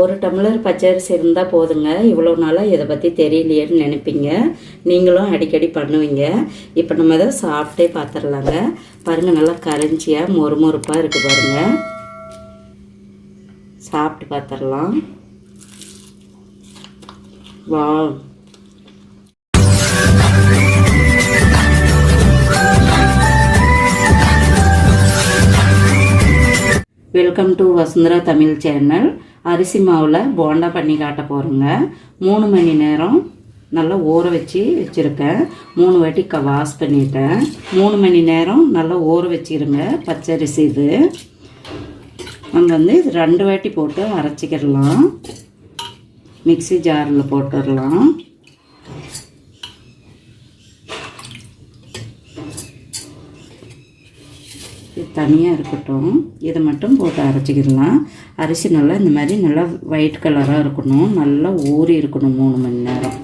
ஒரு டம்ளர் பச்சரிசி இருந்தால் போதுங்க. இவ்வளோ நாளாக இதை பற்றி தெரியலையேன்னு நினைப்பீங்க. நீங்களும் அடிக்கடி பண்ணுவீங்க. இப்போ நம்ம இதை சாப்பிட்டே பார்த்துடலாங்க பாருங்கள் நல்லா கரைஞ்சியாக மொறுமொறுப்பாக இருக்குது பாருங்கள் சாப்பிட்டு பார்த்துடலாம் வா. Welcome to Vasundhara Tamil channel அரிசி மாவில் போண்டா பண்ணி காட்ட போகிறோங்க மூணு மணி நேரம் நல்லா ஊற வச்சு வச்சுருக்கேன். மூணு வாட்டி க வாஷ் பண்ணிட்டேன். மூணு மணி நேரம் நல்லா ஊற வச்சிருங்க. பச்சரிசி இது. நம்ம வந்து ரெண்டு வாட்டி போட்டு அரைச்சிக்கிடலாம். மிக்ஸி ஜாரில் போட்டுடலாம். தனியாக இருக்கட்டும். இதை மட்டும் போட்டு அரைச்சிக்கிடலாம். அரிசி நல்லா இந்த மாதிரி நல்லா ஒயிட் கலராக இருக்கணும். நல்லா ஊறி இருக்கணும் மூணு மணி நேரம்.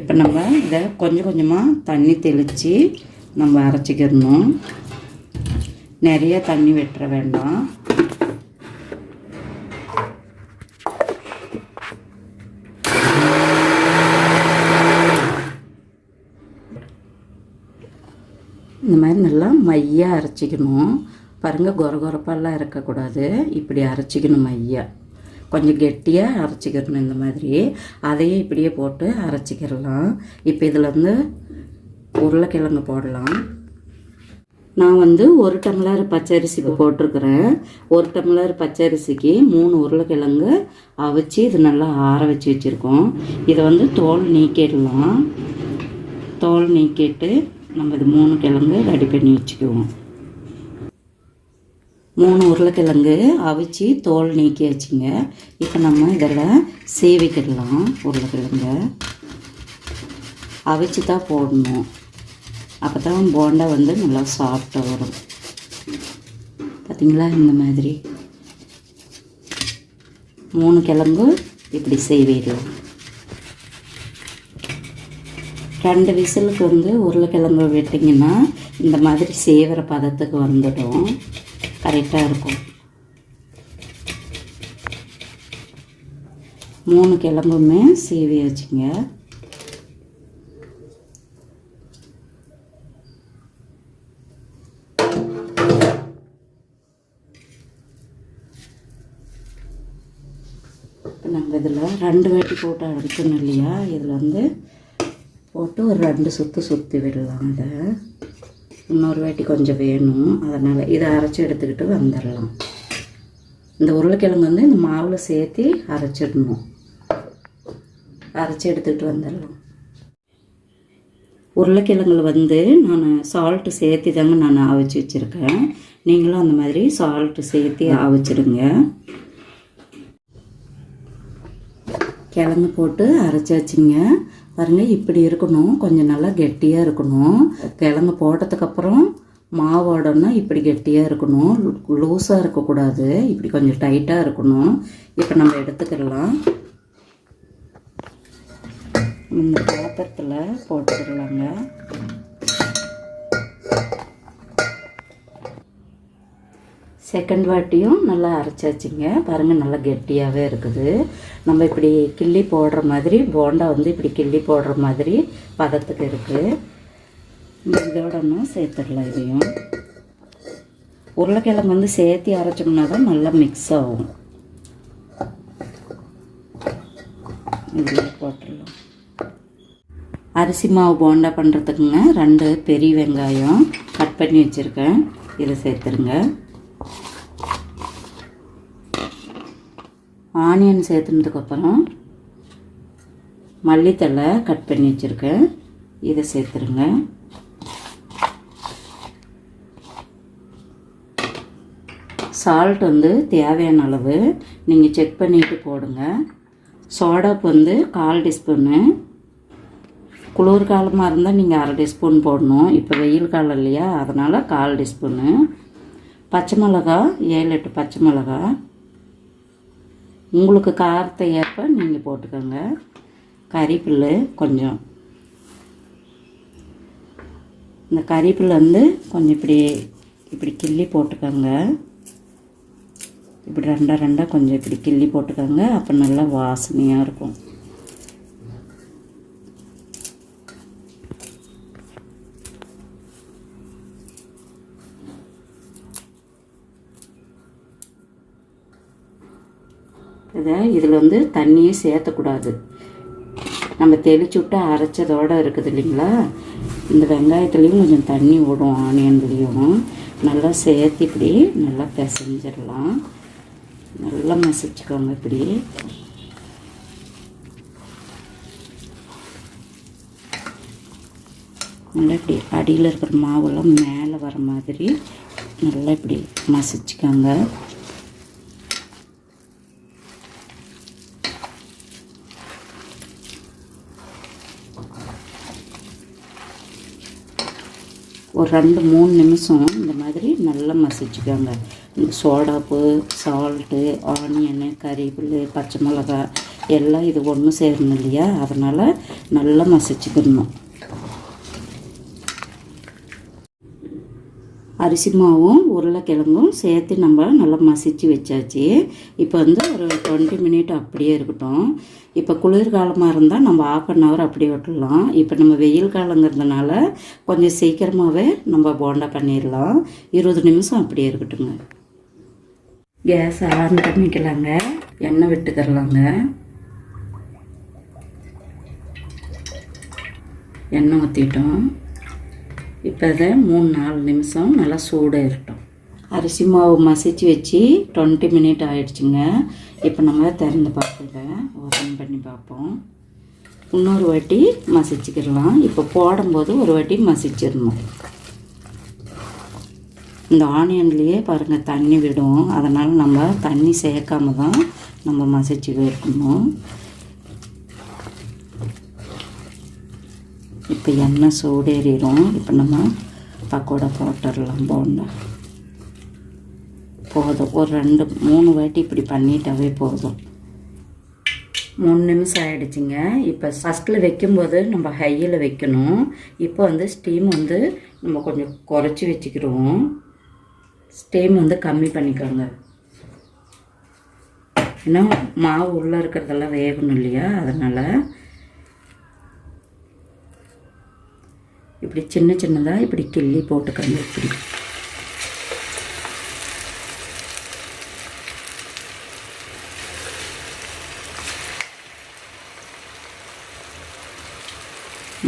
இப்போ நம்ம இதை கொஞ்சம் கொஞ்சமாக தண்ணி தெளித்து நம்ம அரைச்சிக்கிடணும். நிறைய தண்ணி வெட்டுற வேண்டாம். இந்த மாதிரி நல்லா மையாக அரைச்சிக்கணும். பாருங்கள் கொரகொரப்பாலாம் இருக்கக்கூடாது. இப்படி அரைச்சிக்கணும் மையாக கொஞ்சம் கெட்டியாக அரைச்சிக்கிறணும் இந்த மாதிரி. அதையே இப்படியே போட்டு அரைச்சிக்கிறலாம் இப்போ இதில் வந்து உருளைக்கிழங்கு போடலாம். நான் வந்து ஒரு டம்ளர் பச்சரிசி போட்டிருக்கிறேன். ஒரு டம்ளர் பச்சரிசிக்கு மூணு உருளைக்கிழங்கு அவிச்சு இது நல்லா ஆற வச்சு வச்சுருக்கோம். இதை வந்து தோல் நீக்கிடலாம். தோல் நீக்கிட்டு நம்ம இது மூணு கிழங்கு ரெடி பண்ணி வச்சுக்குவோம். மூணு உருளைக்கிழங்கு அவிச்சு தோல் நீக்கியாச்சுங்க இப்போ நம்ம இதில் சேவிக்கிடலாம் உருளைக்கிழங்க. அவிச்சு தான் போடணும். அப்போ தான் போண்டா வந்து நல்லா சாஃப்டாக வரும். பார்த்தீங்களா இந்த மாதிரி? மூணு கிழங்கு இப்படி செய்விடலாம் ரெண்டு விசிலுக்கு வந்து உருளைக்கிழங்கு விட்டிங்கன்னா இந்த மாதிரி சேவர பதத்துக்கு வந்துடும். கரெக்டாக இருக்கும். மூணு கிழங்குமே சீவி வச்சுங்க. இப்போ இதில் ரெண்டு வாட்டி போட்டு அடிக்கணும் இல்லையா? இதில் வந்து போட்டு ஒரு ரெண்டு சுற்று சுற்றி விடலாம் இதை இன்னொரு வாட்டி கொஞ்சம் வேணும். அதனால் இதை அரைச்சி எடுத்துக்கிட்டு வந்துடலாம். இந்த உருளைக்கிழங்கு வந்து இந்த மாவில் சேர்த்து அரைச்சிடணும். அரைச்சி எடுத்துக்கிட்டு வந்துடலாம். உருளைக்கிழங்குல வந்து நான் சால்ட்டு சேர்த்து தாங்க நான் அவிச்சு வச்சுருக்கேன். நீங்களும் அந்த மாதிரி சால்ட்டு சேர்த்து அவிச்சிடுங்க. கிழங்கு போட்டு அரைச்சாச்சுங்க பாருங்கள் இப்படி இருக்கணும். கொஞ்சம் நல்லா கெட்டியாக இருக்கணும். கிழங்கு போட்டதுக்கப்புறம் மாவோடனா இப்படி கெட்டியாக இருக்கணும். லூஸாக இருக்கக்கூடாது. இப்படி கொஞ்சம் டைட்டாக இருக்கணும். இப்போ நம்ம எடுத்துக்கிடலாம். இந்த பாத்திரத்தில் போட்டுக்கிடலாங்க. செகண்ட் வாட்டியும் நல்லா அரைச்சாச்சுங்க. பாருங்கள் நல்லா கெட்டியாகவே இருக்குது. நம்ம இப்படி கிள்ளி போடுற மாதிரி போண்டா வந்து இப்படி கிள்ளி போடுற மாதிரி பதத்துக்கு இருக்குது இதோடனா சேர்த்துடலாம் இதையும். உருளைக்கிழங்கு வந்து சேர்த்து அரைச்சோம்னா தான் நல்லா மிக்ஸ் ஆகும். இதில் போட்டுடலாம். அரிசி மாவு போண்டா பண்ணுறதுக்குங்க ரெண்டு பெரிய வெங்காயம் கட் பண்ணி வச்சுருக்கேன். இதை சேர்த்துருங்க ஆனியன் சேர்த்துனதுக்கப்புறம் மல்லித்தலை கட் பண்ணி வச்சுருக்கேன். இதை சேர்த்துருங்க. சால்ட் வந்து தேவையான அளவு நீங்கள் செக் பண்ணிவிட்டு போடுங்க. சோடாப்பு வந்து கால் டீஸ்பூனு. குளிர் காலமாக இருந்தால் நீங்கள் அரை டீஸ்பூன் போடணும். இப்போ வெயில் காலம் இல்லையா? அதனால் கால் டீஸ்பூனு. பச்சை மிளகா ஏழு எட்டு பச்சை மிளகா உங்களுக்கு காரத்தை ஏற்ப நீங்கள் போட்டுக்கோங்க. கறிப்புல் கொஞ்சம். இந்த கறிப்புல் வந்து கொஞ்சம் இப்படி இப்படி கிள்ளி போட்டுக்கோங்க. இப்படி ரெண்டாக ரெண்டாக கொஞ்சம் இப்படி கிள்ளி போட்டுக்கோங்க. அப்போ நல்லா வாசனையாக இருக்கும். இதை இதில் வந்து தண்ணியே சேர்த்தக்கூடாது. நம்ம தெளிச்சு விட்டு அரைச்சதோடு இருக்குது இல்லைங்களா? இந்த வெங்காயத்துலேயும் கொஞ்சம் தண்ணி விடும் ஆனியன்லேயும் நல்லா சேர்த்து இப்படி நல்லா பிசைஞ்சிடலாம். நல்லா மசிச்சுக்கோங்க இப்படி. நல்லா இப்படி அடியில் இருக்கிற மாவெல்லாம் மேலே வர மாதிரி நல்லா இப்படி மசிச்சுக்கோங்க. ஒரு ரெண்டு மூணு நிமிஷம் இந்த மாதிரி நல்லா மசிச்சுக்கோங்க. சோடாப்பு சால்ட்டு ஆனியனு கறிவேப்பிலை பச்சை மிளகா எல்லாம் இது ஒன்று சேரணும் இல்லையா? அதனால் நல்லா மசிச்சுக்கணும். அரிசி மாவும் உருளைக்கிழங்கும் சேர்த்து நம்ம நல்லா மசிச்சு வச்சாச்சு. இப்போ வந்து ஒரு டுவெண்ட்டி மினிட் அப்படியே இருக்கட்டும். இப்போ குளிர்காலமாக இருந்தால் நம்ம ஆஃப் அன் ஹவர் அப்படியே விட்டுடலாம். இப்போ நம்ம வெயில் காலங்கிறதுனால கொஞ்சம் சீக்கிரமாகவே நம்ம போண்டா பண்ணிடலாம். இருபது நிமிஷம் அப்படியே இருக்கட்டுங்க. கேஸ் ஆன் பண்ணிக்கலாங்க எண்ணெய் விட்டுக்கிறலாங்க எண்ணெய் ஊற்றிட்டோம் இப்போ இதை மூணு நாலு நிமிஷம் நல்லா சூடாக இருக்கட்டும். அரிசி மாவு மசிச்சு வச்சு டுவெண்ட்டி மினிட் ஆகிடுச்சுங்க இப்போ நம்ம திறந்து பார்க்கல ஓப்பன் பண்ணி பார்ப்போம். இன்னொரு வாட்டி மசிச்சுக்கிடலாம். இப்போ போடும்போது ஒரு வாட்டி மசிச்சிடணும். இந்த ஆனியன்லேயே பாருங்கள் தண்ணி விடும். அதனால் நம்ம தண்ணி சேர்க்காம தான் நம்ம மசிச்சு வைக்கணும் இப்போ எண்ணெய் சூடேறிடும். இப்போ நம்ம பக்கோடா போட்டுடலாம் போண்டா. போதும். ஒரு ரெண்டு மூணு வாட்டி இப்படி பண்ணிட்டாவே போதும். மூணு நிமிஷம் ஆகிடுச்சிங்க இப்போ ஃபஸ்ட்டில் வைக்கும்போது நம்ம ஹையில் வைக்கணும். இப்போ வந்து ஸ்டீம் வந்து நம்ம கொஞ்சம் குறைச்சி வச்சுக்கிடுவோம். ஸ்டீம் வந்து கம்மி பண்ணிக்கோங்க. ஏன்னா மாவு உள்ளே இருக்கிறதெல்லாம் வேகணும் இல்லையா? அதனால் இப்படி சின்ன சின்னதாக இப்படி கிள்ளி போட்டுக்கோங்க இப்படி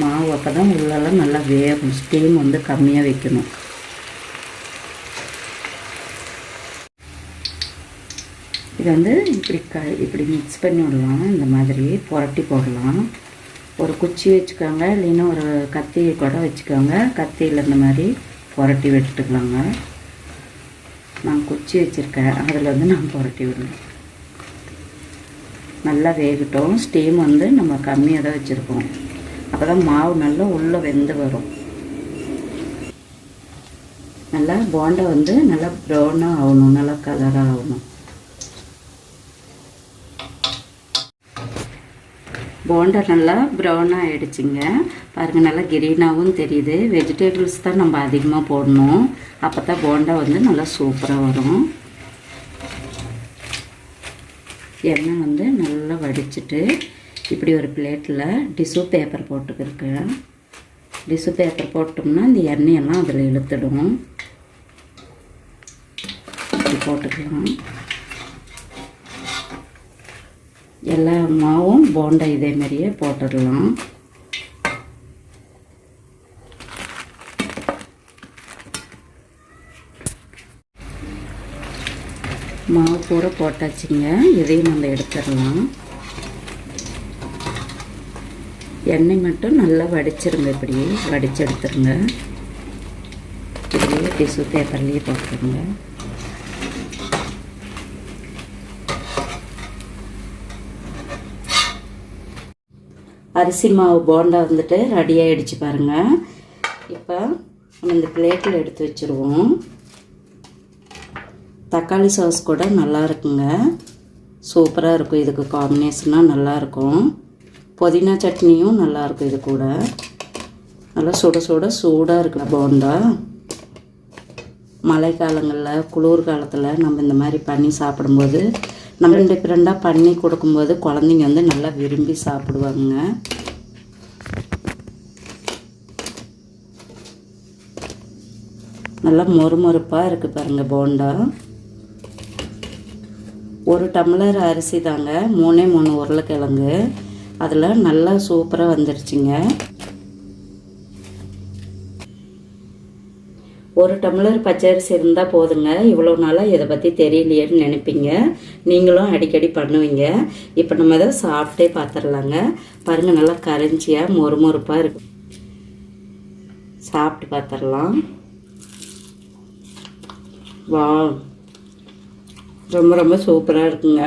மாவு அப்போ தான் உள்ளெல்லாம் நல்லா வேகும். ஸ்டீம் வந்து கம்மியாக வைக்கணும். இது வந்து இப்படி க இப்படி மிக்ஸ் பண்ணி விடலாம். இந்த மாதிரி புரட்டி போடலாம். ஒரு குச்சி வச்சுக்கோங்க இல்லைன்னா ஒரு கத்தி கூட வச்சுக்கோங்க. கத்தியில் இந்த மாதிரி புரட்டி விட்டுக்கலாங்க. நான் குச்சி வச்சுருக்கேன். அதில் வந்து நான் புரட்டி விடுவேன் நல்லா வேகட்டும். ஸ்டீம் வந்து நம்ம கம்மியாக தான் வச்சுருக்கோம் அப்போ தான் மாவு நல்லா உள்ளே வெந்து வரும். நல்லா போண்டா வந்து நல்லா ப்ரௌனாக ஆகணும். நல்லா கலராக ஆகணும். போண்டா நல்லா ப்ரௌனாக ஆகிடுச்சிங்க பாருங்கள் நல்லா கிரீனாகவும் தெரியுது. வெஜிடேபிள்ஸ் தான் நம்ம அதிகமாக போடணும். அப்போ தான் போண்டா வந்து நல்லா சூப்பராக வரும். எண்ணெய் வந்து நல்லா வடிச்சிட்டு இப்படி ஒரு பிளேட்டில் டிஷ்யூ பேப்பர் போட்டுக்கிருக்கேன் டிஷ்யூ பேப்பர் போட்டோம்னா இந்த எண்ணெயெல்லாம் அதில் இழுத்துடும். இப்படி போட்டுக்கலாம். எல்லா மாவும் போண்டா இதே மாதிரியே போட்டுடலாம். மாவு கூட போட்டாச்சுங்க. இதையும் நம்ம எடுத்துடலாம். எண்ணெய் மட்டும் நல்லா வடிச்சிருங்க இப்படி வடிச்சு எடுத்துருங்க இப்படியே டிஷ்யூ பேப்பர்லேயே போட்டுருங்க அரிசி மாவு போண்டா வந்துட்டு ரெடி ஆகிடுச்சு பாருங்கள் இப்போ நம்ம இந்த பிளேட்டில் எடுத்து வச்சுருவோம். தக்காளி சாஸ் கூட நல்லா இருக்குங்க. சூப்பராக இருக்கும். இதுக்கு காம்பினேஷனாக நல்லாயிருக்கும் புதினா சட்னியும் நல்லாயிருக்கும் இது கூட. நல்லா சுட சுட சூடாக இருக்குல்ல போண்டா. மழை காலங்களில் குளிர் காலத்தில் நம்ம இந்த மாதிரி பண்ணி சாப்பிடும்போது நம்ம டிஃப்ரெண்ட்டாக பண்ணி கொடுக்கும்போது குழந்தைங்க வந்து நல்லா விரும்பி சாப்பிடுவாங்க. நல்லா மொறுமொறுப்பாக இருக்குது பாருங்கள் போண்டா. ஒரு டம்ளர் அரிசி தாங்க மூணே மூணு உருளைக்கிழங்கு. அதில் நல்லா சூப்பராக வந்துருச்சுங்க. ஒரு டம்ளர் பச்சரிசி இருந்தால் போதுங்க. இவ்வளோ நாளாக இதை பற்றி தெரியலையேன்னு நினைப்பீங்க. நீங்களும் அடிக்கடி பண்ணுவீங்க. இப்போ நம்ம இதை சாப்பிட்டே பார்த்துடலாங்க பாருங்கள் நல்லா கரைஞ்சியாக மொறுமொறுப்பாக இருக்கு. சாப்பிட்டு பார்த்துடலாம் வா ரொம்ப ரொம்ப சூப்பராக இருக்குங்க.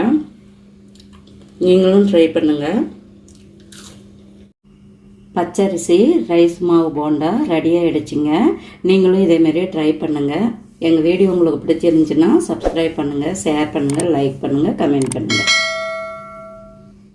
நீங்களும் ட்ரை பண்ணுங்கள் பச்சரிசி ரைஸ் மாவு போண்டா ரெடி ஆகிடுச்சிங்க நீங்களும் இதேமாரி ட்ரை பண்ணுங்கள் எங்கள் வீடியோ உங்களுக்கு பிடிச்சிருந்துச்சுன்னா சப்ஸ்கிரைப் பண்ணுங்கள் ஷேர் பண்ணுங்கள் லைக் பண்ணுங்கள் கமெண்ட் பண்ணுங்கள்